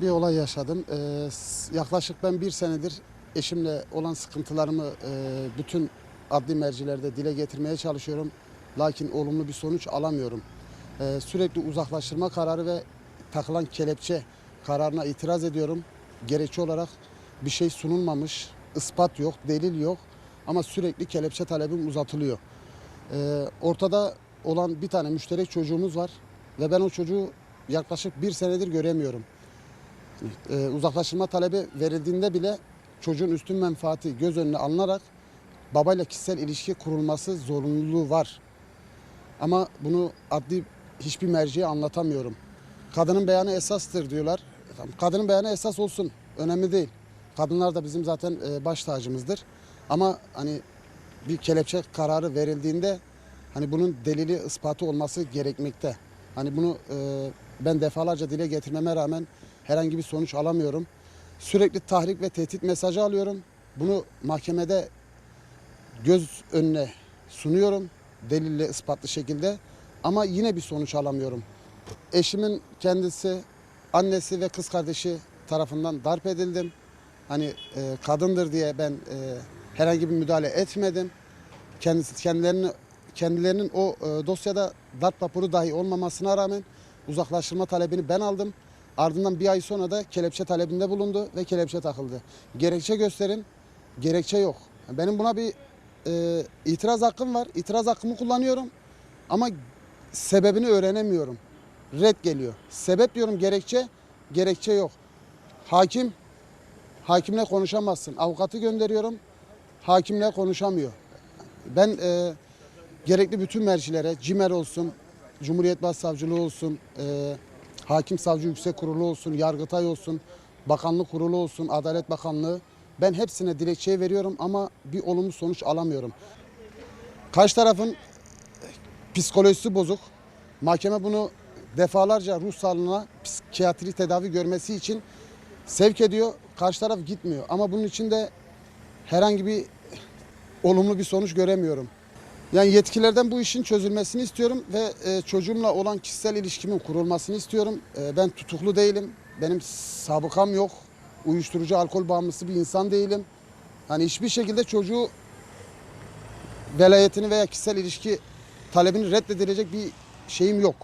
bir olay yaşadım. Ee, yaklaşık ben bir senedir eşimle olan sıkıntılarımı e, bütün adli mercilerde dile getirmeye çalışıyorum. Lakin olumlu bir sonuç alamıyorum. Ee, sürekli uzaklaştırma kararı ve takılan kelepçe kararına itiraz ediyorum. Gerekçe olarak bir şey sunulmamış, ispat yok, delil yok ama sürekli kelepçe talebim uzatılıyor. Ee, ortada olan bir tane müşterek çocuğumuz var ve ben o çocuğu yaklaşık bir senedir göremiyorum. Ee, uzaklaştırma talebi verildiğinde bile çocuğun üstün menfaati göz önüne alınarak babayla kişisel ilişki kurulması zorunluluğu var. Ama bunu adli hiçbir merciye anlatamıyorum. Kadının beyanı esastır diyorlar. Kadının beyanı esas olsun. Önemli değil. Kadınlar da bizim zaten e, baş tacımızdır. Ama hani bir kelepçe kararı verildiğinde hani bunun delili ispatı olması gerekmekte. Hani bunu e, ben defalarca dile getirmeme rağmen herhangi bir sonuç alamıyorum. Sürekli tahrik ve tehdit mesajı alıyorum. Bunu mahkemede göz önüne sunuyorum delille ispatlı şekilde ama yine bir sonuç alamıyorum. Eşimin kendisi, annesi ve kız kardeşi tarafından darp edildim. Hani e, kadındır diye ben e, herhangi bir müdahale etmedim. Kendisi kendilerini kendilerinin o e, dosyada darp raporu dahi olmamasına rağmen uzaklaştırma talebini ben aldım. Ardından bir ay sonra da kelepçe talebinde bulundu ve kelepçe takıldı. Gerekçe gösterin, gerekçe yok. Benim buna bir e, itiraz hakkım var. İtiraz hakkımı kullanıyorum ama sebebini öğrenemiyorum. Red geliyor. Sebep diyorum gerekçe, gerekçe yok. Hakim, hakimle konuşamazsın. Avukatı gönderiyorum, hakimle konuşamıyor. Ben e, gerekli bütün mercilere, CİMER olsun, Cumhuriyet Başsavcılığı olsun, e, Hakim Savcı Yüksek Kurulu olsun, Yargıtay olsun, Bakanlık Kurulu olsun, Adalet Bakanlığı. Ben hepsine dilekçe veriyorum ama bir olumlu sonuç alamıyorum. Karşı tarafın psikolojisi bozuk. Mahkeme bunu defalarca ruh sağlığına psikiyatri tedavi görmesi için sevk ediyor. Karşı taraf gitmiyor. Ama bunun için de herhangi bir olumlu bir sonuç göremiyorum. Yani yetkilerden bu işin çözülmesini istiyorum ve e, çocuğumla olan kişisel ilişkimin kurulmasını istiyorum. E, ben tutuklu değilim. Benim sabıkam yok. Uyuşturucu, alkol bağımlısı bir insan değilim. Hani hiçbir şekilde çocuğu velayetini veya kişisel ilişki talebini reddedilecek bir şeyim yok.